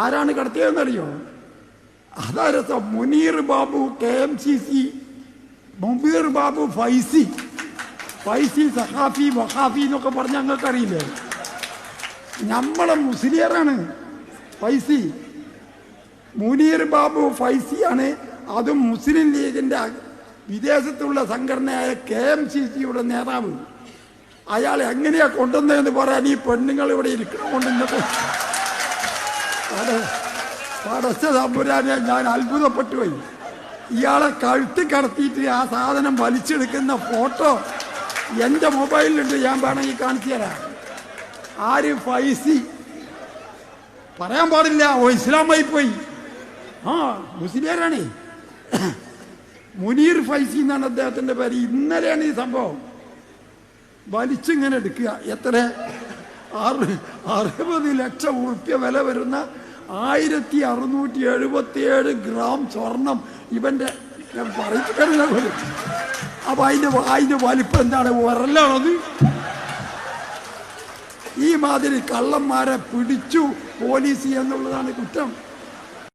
ആരാണ് കടത്തിയതെന്നറിയോ? അറിയോ രസം. Muneer Babu K M C C Mubeer Babu Faizy. Faizy സഹാഫി വഹാഫി എന്നൊക്കെ പറഞ്ഞ ഞങ്ങൾക്ക് അറിയില്ലേ നമ്മളെ മുസ്ലിയറാണ് ഫൈസി. മുനീർ ബാബു ഫൈസിയാണ്. അതും മുസ്ലിം ലീഗിന്റെ വിദേശത്തുള്ള സംഘടനയായ കെ എം സി സിയുടെ നേതാവ്. അയാൾ എങ്ങനെയാ കൊണ്ടുവന്നതെന്ന് പറയാൻ ഈ പെണ്ണുങ്ങൾ ഇവിടെ ഇരിക്കണം കൊണ്ടുവന്നത് പടച്ച തമ്പുരാനെ ഞാൻ അത്ഭുതപ്പെട്ടു പോയി. ഇയാളെ കഴുത്തി കടത്തിയിട്ട് ആ സാധനം വലിച്ചെടുക്കുന്ന ഫോട്ടോ എന്റെ മൊബൈലിലുണ്ട് ഞാൻ വേണമെങ്കിൽ കാണിച്ചു തരാം. ആര് ഫൈസി? പറയാൻ പാടില്ല ഓ ഇസ്ലാമായി പോയി. ആ മുസ്ലിയാരാണേ മുനീർ ഫൈസി എന്നാണ് അദ്ദേഹത്തിന്റെ പേര്. ഇന്നലെയാണ് ഈ സംഭവം. വലിച്ചിങ്ങനെ എടുക്കുക. എത്ര? അറുപത് ലക്ഷം ഉറുപ്പ്യ വില വരുന്ന ആയിരത്തി അറുന്നൂറ്റി എഴുപത്തി ഏഴ് ഗ്രാം സ്വർണം ഇവന്റെ ഞാൻ പോലും അപ്പൊ അതിന്റെ അതിന്റെ വലിപ്പം എന്താണ്? ഉരലാണത് ഈ മാതിരി കള്ളന്മാരെ പിടിച്ചു പോലീസ് എന്നുള്ളതാണ് കുറ്റം.